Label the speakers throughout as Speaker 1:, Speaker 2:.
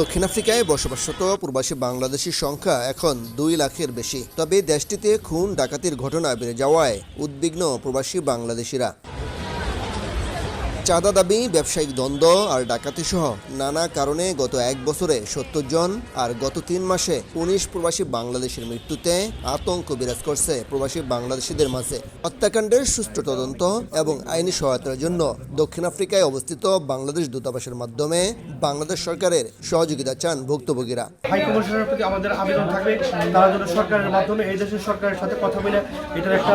Speaker 1: দক্ষিণ আফ্রিকায় বসবাসরত প্রবাসী বাংলাদেশির সংখ্যা এখন দুই লাখের বেশি। তবে দেশটিতে খুন, ডাকাতির ঘটনা বেড়ে যাওয়ায় উদ্বিগ্ন প্রবাসী বাংলাদেশিরা। চাঁদা দাবি, ব্যবসায়িক দ্বন্দ্ব আর ডাকাতি সহ নানা কারণে গত এক বছরে সত্তর জন আর গত তিন মাসে উনিশ প্রবাসী বাংলাদেশের মৃত্যুতে আতঙ্ক বিরাজ করছে প্রবাসী বাংলাদেশিদের মাঝে। হত্যাকাণ্ডের সুষ্ঠু তদন্ত এবং আইনি সহায়তার জন্য দক্ষিণ আফ্রিকায় অবস্থিত বাংলাদেশ দূতাবাসের মাধ্যমে বাংলাদেশ সরকারের সহযোগিতা চান ভুক্তভোগীরা।
Speaker 2: হাই কমিশনের প্রতি আমাদের আবেদন থাকবে তারা যেন সরকারের মাধ্যমে এই দেশের সরকারের সাথে কথা বলে এটার একটা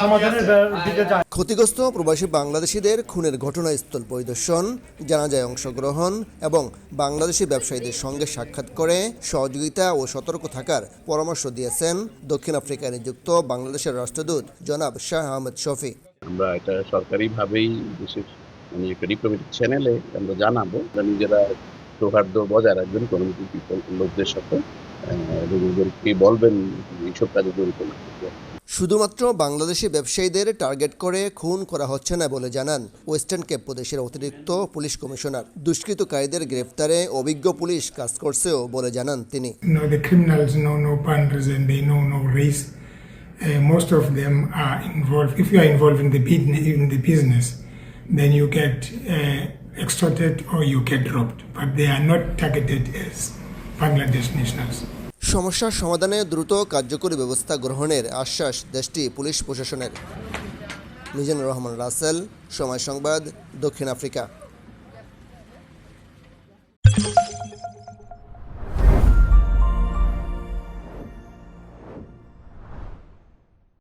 Speaker 2: সমাধানের দিকে যায়।
Speaker 1: ক্ষতিগ্রস্ত প্রবাসী বাংলাদেশিদের খুনের ঘটনাস্থল পরিদর্শন জানাজায় অংশগ্রহণ এবং বাংলাদেশি ব্যবসায়ীদের সঙ্গে সাক্ষাৎ করে সহযোগিতা ও সতর্ক থাকার পরামর্শ দিয়েছেন দক্ষিণ আফ্রিকায় নিযুক্ত বাংলাদেশের রাষ্ট্রদূত জনাব শাহ আহমেদ শফি।
Speaker 3: আমরা এটা সরকারিভাবেই দেশের মানে একটা ডিপ্লোমেটিক চ্যানেলে আমরা জানাব। নিজেরা সৌহার্দ্য বজায় রাখবেন কোনো লোকদের সাথে। এবং বলবেন এইসব কাজে জড়িত না
Speaker 1: শুধুমাত্র বাংলাদেশি ব্যবসায়ীদের টার্গেট করে খুন করা হচ্ছে না বলে জানান ওয়েস্টার্ন কেপ প্রদেশের অতিরিক্ত পুলিশ কমিশনার দুষ্কৃতকারীদের গ্রেফতারে অভিজ্ঞ পুলিশ কাজ করছেও বলে জানান তিনি.
Speaker 4: Uh, most of them are involved. If you are involved in the business, in the business, then you get uh, extorted or you get robbed. But they are not targeted as Bangladesh nationals.
Speaker 1: সমস্যার সমাধানে দ্রুত কার্যকরী ব্যবস্থা গ্রহণের আশ্বাস দেশটি police প্রশাসনের। মিজানুর রহমান রাসেল, সময় সংবাদ, দক্ষিণ আফ্রিকা।